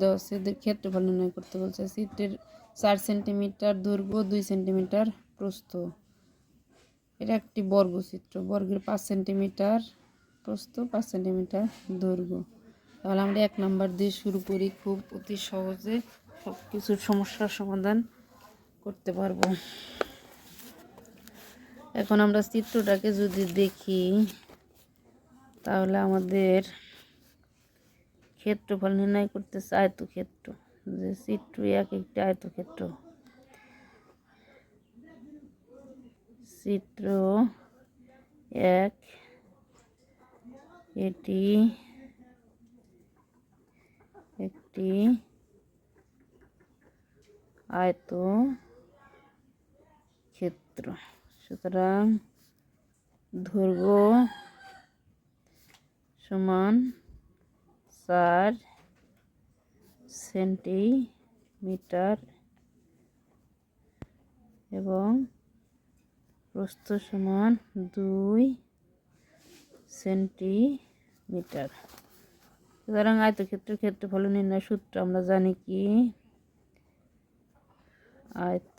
দেওয়া আছে এদের ক্ষেত্রফল নির্ণয় করতে বলছে চিত্রের চার সেন্টিমিটার দৈর্ঘ্য দুই সেন্টিমিটার প্রস্থ। এটা একটি বর্গচিত্র, বর্গের পাঁচ সেন্টিমিটার প্রস্থ, পাঁচ সেন্টিমিটার দৈর্ঘ্য। তাহলে আমরা এক নাম্বার দিয়ে শুরু করি, খুব অতি সহজে সব কিছুর সমস্যার সমাধান করতে পারব। এখন আমরা চিত্রটাকে যদি দেখি, তাহলে আমাদের ক্ষেত্রফল নির্ণয় করতেছে আয়তক্ষেত্র। যে চিত্র এক একটি আয়তক্ষেত্র। চিত্র এক, এটি একটি আয়ত ক্ষেত্র সুতরাং দৈর্ঘ্য সমান চার সেন্টিমিটার এবং প্রস্থ সমান দুই সেন্টিমিটার। সুতরাং আয়তক্ষেত্রের ক্ষেত্রফল নির্ণয় সূত্র আমরা জানি কি? আয়ত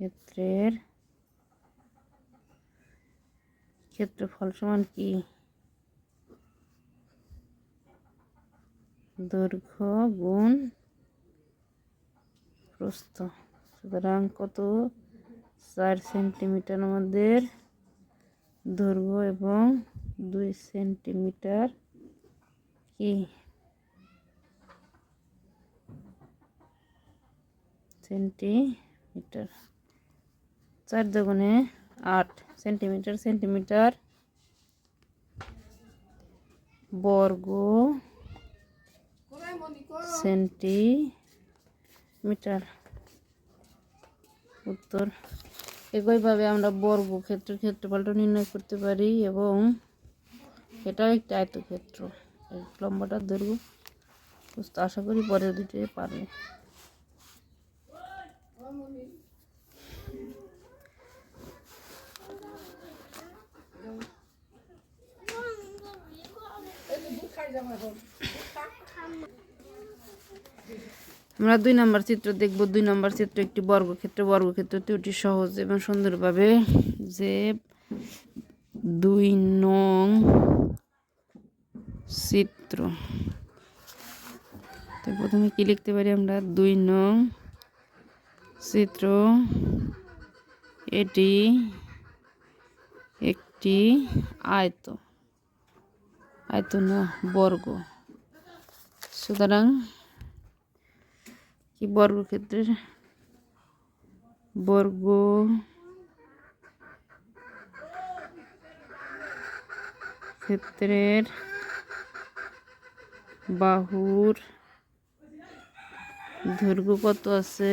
ক্ষেত্রের ক্ষেত্রফল সমান কি? দৈর্ঘ্য, গুণ, প্রস্থ। সুতরাং কত? চার সেন্টিমিটার আমাদের দৈর্ঘ্য এবং দুই সেন্টিমিটার কি? সেন্টিমিটার। চার দোকানে আট সেন্টিমিটার সেন্টিমিটার বর্গ সেন্টিমিটার। উত্তর। একইভাবে আমরা বর্গ ক্ষেত্রের ক্ষেত্রফলটা নির্ণয় করতে পারি এবং এটাও একটা আয়তক্ষেত্র। এই লম্বাটার দৈর্ঘ্য বুঝতে আশা করি পরে দুটো পারবে। আমরা দুই নম্বর চিত্র দেখব। দুই নম্বর চিত্র একটি বর্গক্ষেত্র। বর্গক্ষেত্রটি অতি সহজ এবং সুন্দরভাবে যে দুই নং চিত্র। তো প্রথমে কি লিখতে পারি আমরা? দুই নং চিত্র। এটি একটি আয়ত। আয়ত না, বর্গ। সুতরাং কি বর্গ বর্গক্ষেত্রের বর্গ ক্ষেত্রের বাহুর দৈর্ঘ্য কত আছে?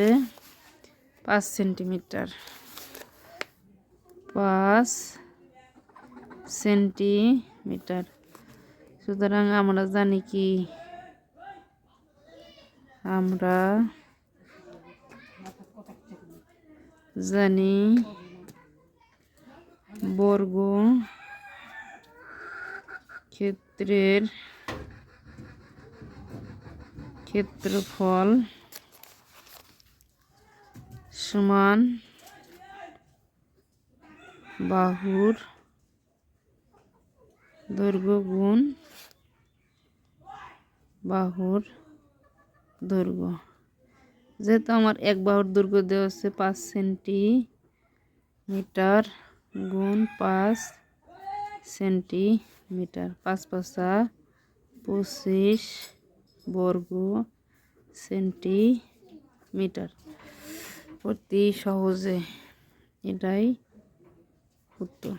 পাঁচ সেন্টিমিটার। পাঁচ সেন্টিমিটার। সুতরাং আমরা জানি কি? আমরা জানি বর্গ ক্ষেত্রের ক্ষেত্রফল সমান বাহুর দৈর্ঘ্য বাহুর দৈর্ঘ্য। যেহেতু আমার এক বাহুর দৈর্ঘ্য দেওয়া হচ্ছে পাঁচ সেন্টিমিটার গুণ পাঁচ সেন্টিমিটার। পাঁচ পাঁচা পঁচিশ বর্গ সেন্টিমিটার। অতি সহজে এটাই উত্তর।